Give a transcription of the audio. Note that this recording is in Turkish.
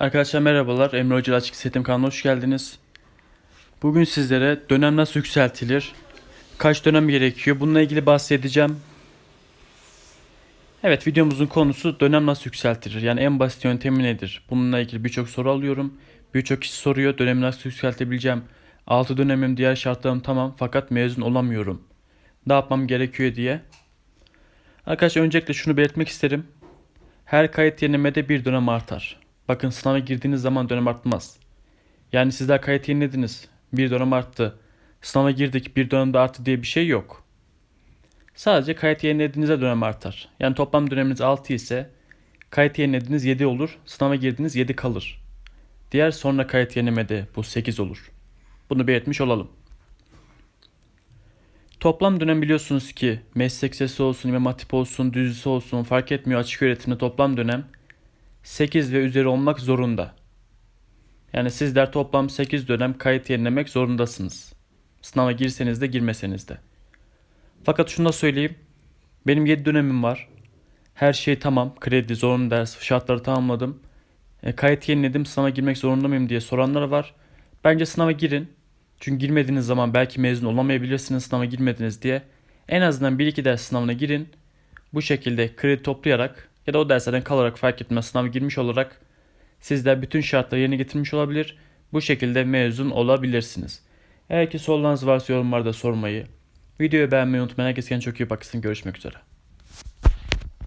Arkadaşlar merhabalar. Emre Hoca Açık Setim kanalına hoş geldiniz. Bugün sizlere dönem nasıl yükseltilir? Kaç dönem gerekiyor? Bununla ilgili bahsedeceğim. Evet videomuzun konusu dönem nasıl yükseltilir? Yani en basit yöntemi nedir? Bununla ilgili birçok soru alıyorum. Birçok kişi soruyor dönemi nasıl yükseltebileceğim? 6 dönemim diğer şartlarım tamam fakat mezun olamıyorum. Ne yapmam gerekiyor diye. Arkadaşlar öncelikle şunu belirtmek isterim. Her kayıt yenilemede bir dönem artar. Bakın sınava girdiğiniz zaman dönem artmaz. Yani sizler kayıt yenilediniz. Bir dönem arttı. Sınava girdik bir dönemde arttı diye bir şey yok. Sadece kayıt yenilediğinizde dönem artar. Yani toplam döneminiz 6 ise kayıt yenilediğiniz 7 olur. Sınava girdiğiniz 7 kalır. Diğer sonra kayıt yenilemede bu 8 olur. Bunu belirtmiş olalım. Toplam dönem biliyorsunuz ki meslek sesi olsun, imam hatip olsun, düz olsun fark etmiyor açık öğretimde toplam dönem 8 ve üzeri olmak zorunda. Yani sizler toplam 8 dönem kayıt yenilemek zorundasınız. Sınava girseniz de girmeseniz de. Fakat şunu da söyleyeyim. Benim 7 dönemim var. Her şey tamam. Kredi, zorunlu ders, şartları tamamladım. E, kayıt yeniledim. Sınava girmek zorunda mıyım diye soranlar var. Bence sınava girin. Çünkü girmediğiniz zaman belki mezun olamayabilirsiniz sınava girmediniz diye. En azından 1-2 ders sınavına girin. Bu şekilde kredi toplayarak ya da o derslerden kalarak fark etmez sınava girmiş olarak sizler bütün şartları yerine getirmiş olabilir. Bu şekilde mezun olabilirsiniz. Eğer ki sorularınız varsa yorumlarda sormayı, videoyu beğenmeyi unutmayın. Herkes kendine çok iyi baksın. Görüşmek üzere.